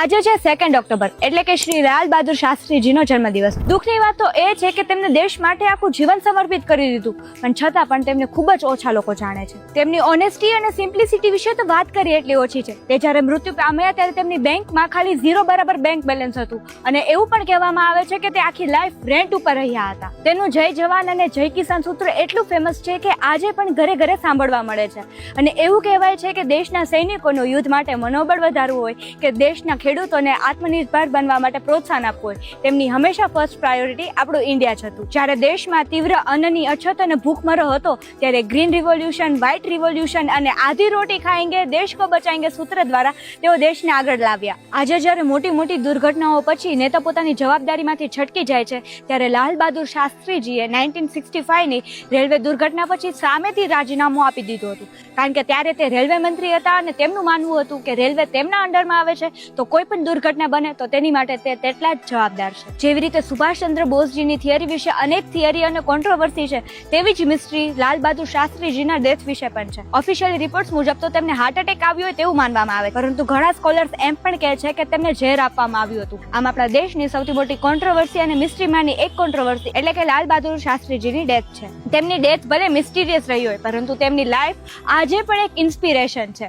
આજે છે second October એટલે કે શ્રી લાલ બહાદુર શાસ્ત્રીજીનો જન્મદિવસ. દુઃખની વાત તો એ છે કે તેમને દેશ માટે આખું જીવન સમર્પિત કરી દીધું. પણ છતાં પણ તેમને ખૂબ જ ઓછા લોકો જાણે છે. તેમની ઓનેસ્ટી અને સિમ્પ્લિસિટી વિશે તો વાત કરી એટલી ઓછી છે. તે જ્યારે મૃત્યુ પામ્યા ત્યારે તેમની બેંકમાં ખાલી ઝીરો બરાબર બેંક બેલેન્સ હતું. અને એવું પણ કહેવામાં આવે છે કે તે આખી લાઈફ રેન્ટ ઉપર રહ્યા હતા. તેનું જય જવાન અને જય કિસાન સૂત્ર એટલું ફેમસ છે કે આજે પણ ઘરે ઘરે સાંભળવા મળે છે. અને એવું કહેવાય છે કે દેશના સૈનિકોનું યુદ્ધ માટે મનોબળ વધારવું હોય, કે દેશના ખેડૂતોને આત્મનિર્ભર બનવા માટે પ્રોત્સાહન આપવું હોય, તેમની હંમેશા ફર્સ્ટ પ્રાયોરિટી આપણું ઇન્ડિયા જ હતું. જ્યારે દેશમાં તીવ્ર અન્નની અછત અને ભૂખમરો હતો, ત્યારે ગ્રીન રિવોલ્યુશન વ્હાઇટ રિવોલ્યુશન અને આધી રોટી ખાએંગે દેશ કો બચાએંગે સૂત્ર દ્વારા તેઓ દેશને આગળ લાવ્યા. આજે જ્યારે મોટી મોટી દુર્ઘટનાઓ પછી નેતા પોતાની જવાબદારીમાંથી છટકી જાય છે, ત્યારે લાલ બહાદુર શાસ્ત્રીજીએ નાઇન્ટીન સિક્સટી ફાઇવની રેલવે દુર્ઘટના પછી સામેથી રાજીનામું આપી દીધું હતું. કારણ કે ત્યારે તે રેલવે મંત્રી હતા અને તેમનું માનવું હતું કે રેલવે તેમના અંડરમાં આવે છે, તો કોઈ પણ દુર્ઘટના બને તો તેની માટે તે તેટલા જ જવાબદાર છે. જેવી રીતે સુભાષચંદ્ર બોઝજીની થિયરી વિશે અનેક થિયરી અને કોન્ટ્રોવર્સી છે, તેવી જ મિસ્ટ્રી લાલ બહાદુર શાસ્ત્રીજીના ડેથ વિશે પણ છે. ઓફિશિયલ રિપોર્ટ્સ મુજબ તો તેમને હાર્ટ એટેક આવ્યો હોય તેવું માનવામાં આવે પરંતુ ઘણા સ્કોલર્સ એમ પણ કહે છે કે તેમને ઝેર આપવામાં આવ્યું હતું. આમ આપણા દેશની સૌથી મોટી કોન્ટ્રોવર્સી અને મિસ્ટ્રીમાંની એક કોન્ટ્રોવર્સી એટલે કે લાલ બહાદુર શાસ્ત્રીજીની ડેથ છે. તેમની ડેથ ભલે મિસ્ટીરિયસ રહી હોય, પરંતુ તેમની લાઈફ આજે પણ એક ઇન્સ્પિરેશન છે.